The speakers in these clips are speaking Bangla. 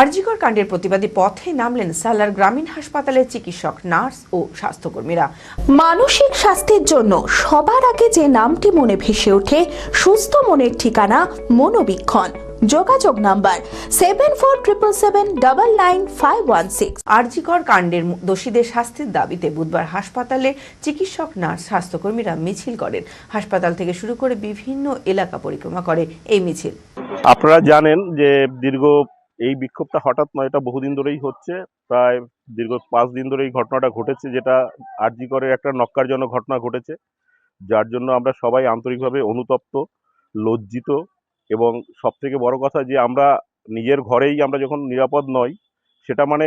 আরজিকর কাণ্ডের প্রতিবাদী পথে নামলেন সালার গ্রামীণ হাসপাতালের চিকিৎসক নার্স ও স্বাস্থ্যকর্মীরা। মানসিক স্বাস্থ্যের জন্য সবার আগে যে নামটি মনে ভেসে ওঠে সুস্থ মনের ঠিকানা মনোবীক্ষণ। যোগাযোগ number seven four triple seven double nine five one six RG Kar কাণ্ডের দোষীদের শাস্তির দাবিতে বুধবার হাসপাতালে চিকিৎসক নার্স স্বাস্থ্যকর্মীরা মিছিল করেন। হাসপাতাল থেকে শুরু করে বিভিন্ন এলাকা পরিক্রমা করে এই মিছিল। আপনারা জানেন যে দীর্ঘ এই বিক্ষোভটা হঠাৎ নয়, এটা বহুদিন ধরেই হচ্ছে। প্রায় দীর্ঘ পাঁচ দিন ধরে এই ঘটনাটা ঘটেছে, যেটা আরজি করে একটা নক্কারজনক ঘটনা ঘটেছে। যার জন্য আমরা সবাই আন্তরিকভাবে অনুতপ্ত, লজ্জিত এবং সব থেকে বড় কথা যে আমরা নিজের ঘরেই আমরা যখন নিরাপদ নই, সেটা মানে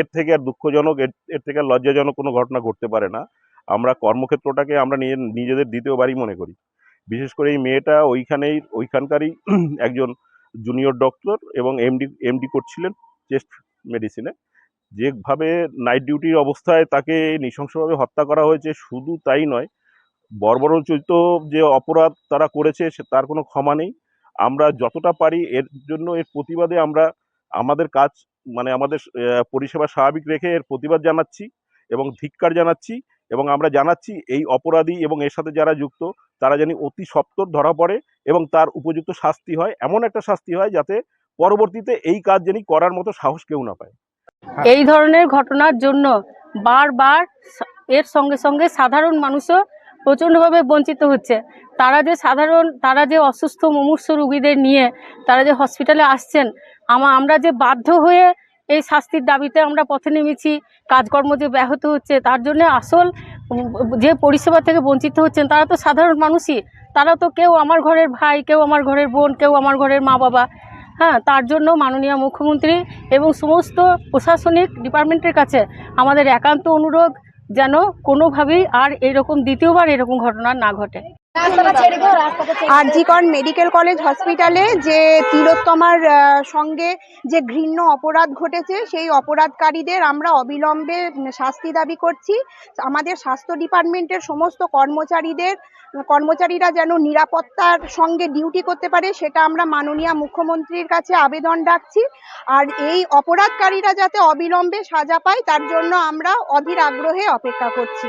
এর থেকে আর দুঃখজনক, এর এর থেকে আর লজ্জাজনক কোনো ঘটনা ঘটতে পারে না। আমরা কর্মক্ষেত্রটাকে আমরা নিজের নিজেদের দ্বিতীয় বাড়ি মনে করি। বিশেষ করে এই মেয়েটা ওইখানেই, ওইখানকারই একজন জুনিয়র ডক্টর এবং এমডি এমডি করছিলেন চেস্ট মেডিসিনে যেভাবে নাইট ডিউটির অবস্থায় তাকে নৃশংসভাবে হত্যা করা হয়েছে, শুধু তাই নয়, বর্বরোচিত যে অপরাধ তারা করেছে সে, তার কোনো ক্ষমা নেই। আমরা যতটা পারি এর জন্য এর প্রতিবাদে আমরা আমাদের কাজ মানে আমাদের পরিষেবা স্বাভাবিক রেখে এর প্রতিবাদ জানাচ্ছি এবং ধিক্কার জানাচ্ছি। এবং আমরা জানাচ্ছি এই অপরাধী এবং এর সাথে যারা যুক্ত, তারা যেন অতি সত্বর ধরা পড়ে এবং তার উপযুক্ত শাস্তি হয়, এমন একটা শাস্তি হয় যাতে পরবর্তীতে এই কাজ যেন করার মতো সাহস কেউ না পায়। এই ধরনের ঘটনার জন্য বারবার এর সঙ্গে সঙ্গে সাধারণ মানুষও প্রচণ্ডভাবে বঞ্চিত হচ্ছে। তারা যে সাধারণ, তারা যে অসুস্থ মুমূর্ষ রুগীদের নিয়ে, তারা যে হসপিটালে আসছেন, আমা, আমরা যে বাধ্য হয়ে এই শাস্তির দাবিতে আমরা পথে নেমেছি, কাজকর্ম যে ব্যাহত হচ্ছে, তার জন্য আসল যে পরিষেবা থেকে বঞ্চিত হচ্ছেন, তারা তো সাধারণ মানুষই। তারা তো কেউ আমার ঘরের ভাই, কেউ আমার ঘরের বোন, কেউ আমার ঘরের মা বাবা। হ্যাঁ তার জন্য মাননীয় মুখ্যমন্ত্রী এবং সমস্ত প্রশাসনিক ডিপার্টমেন্টের কাছে আমাদের একান্ত অনুরোধ যেন কোনোভাবেই আর এরকম দ্বিতীয়বার এরকম ঘটনা না ঘটে। আরজিকর মেডিকেল কলেজ হসপিটালে যে তিলোত্তমার আহ, সঙ্গে যে ঘৃণ্য অপরাধ ঘটেছে সেই অপরাধকারীদের আমরা অবিলম্বে শাস্তি দাবি করছি। আমাদের স্বাস্থ্য ডিপার্টমেন্টের সমস্ত কর্মচারীদের কর্মচারীরা যেন নিরাপত্তার সঙ্গে ডিউটি করতে পারে সেটা আমরা মাননীয় মুখ্যমন্ত্রীর কাছে আবেদন রাখছি। আর এই অপরাধকারীরা যাতে অবিলম্বে সাজা পায় তার জন্য আমরা অধীর আগ্রহে অপেক্ষা করছি।